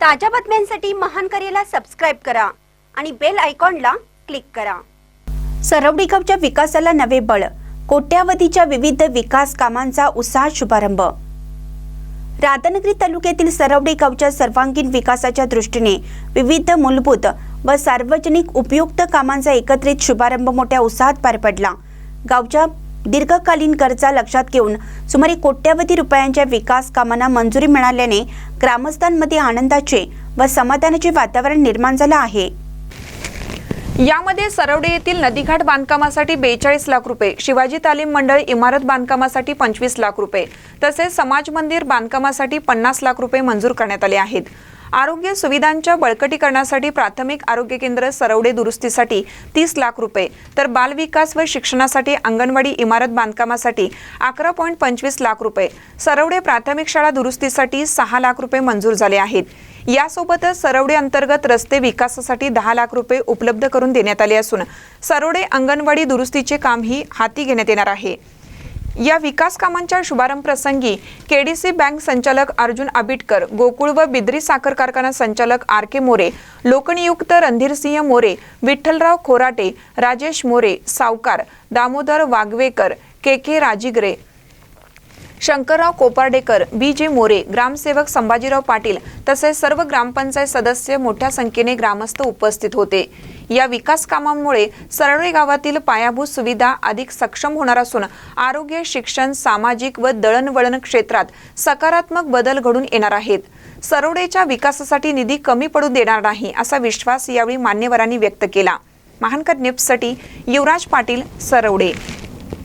ताज्या बातम्यांसाठी महान करेला सबस्क्राईब करा आणि बेल आयकॉनला क्लिक करा. सरवडी गावच्या विकासाला नवे बळ कोट्यावधीच्या विविध विकास कामांचा उत्साह शुभारंभ. राधानगरी तालुक्यातील सरवडे गावच्या सर्वांगीण विकासाच्या दृष्टीने विविध मूलभूत व सार्वजनिक उपयुक्त कामांचा एकत्रित शुभारंभ मोठ्या उत्साहात पार पडला. गावच्या दीर्घकालीन गरजा लक्षात घेऊन सुमारे कोट्यावधी रुपयांच्या विकास कामांना मंजुरी मिळाल्याने ग्रामस्थांमध्ये आनंदाचे व समाधानाचे वातावरण निर्माण झालं आहे. यामध्ये सरवडे येथील नदीघाट बांधकामासाठी बेचाळीस लाख रुपये शिवाजी तालीम मंडळ इमारत बांधकामासाठी पंचवीस लाख रुपये तसेच समाज मंदिर बांधकामासाठी पन्नास लाख रुपये मंजूर करण्यात आले आहेत. आरोग्य सुविधांच्या बळकटीकरणासाठी प्राथमिक आरोग्य केंद्र सरवडे दुरुस्तीसाठी तीस लाख रुपये तर बालविकास व शिक्षणासाठी अंगणवाडी इमारत बांधकामासाठी अकरा पॉईंट पंचवीस लाख रुपये सरवडे प्राथमिक शाळा दुरुस्तीसाठी सहा लाख रुपये मंजूर झाले आहेत. यासोबतच सरवडे अंतर्गत रस्ते विकासासाठी दहा लाख रुपये उपलब्ध करून देण्यात आले असून सरवडे अंगणवाडी दुरुस्तीचे कामही हाती घेण्यात येणार आहे. या विकास कामांच्या शुभारंभ प्रसंगी केडीसी बँक संचालक अर्जुन आबिटकर गोकुळ व बिद्री साखर कारखाना संचालक आर के मोरे लोकनियुक्त रणधीरसिंह मोरे विठ्ठलराव खोराटे राजेश मोरे सावकार दामोदर वागवेकर के के राजिगरे शंकरराव कोपार्डेकर बी जे मोरे ग्रामसेवक संभाजीराव पाटील तसेच सर्व ग्रामपंचायत सदस्य मोठ्या संख्येने ग्रामस्थ उपस्थित होते. या विकास कामांमुळे सरळे गावातील पायाभूत सुविधा अधिक सक्षम होणार असून आरोग्य शिक्षण सामाजिक व दळणवळण क्षेत्रात सकारात्मक बदल घडून येणार आहेत. सरोडेच्या विकासासाठी निधी कमी पडू देणार नाही असा विश्वास यावेळी मान्यवरांनी व्यक्त केला. महानकर नेप्ससाठी युवराज पाटील सरवडे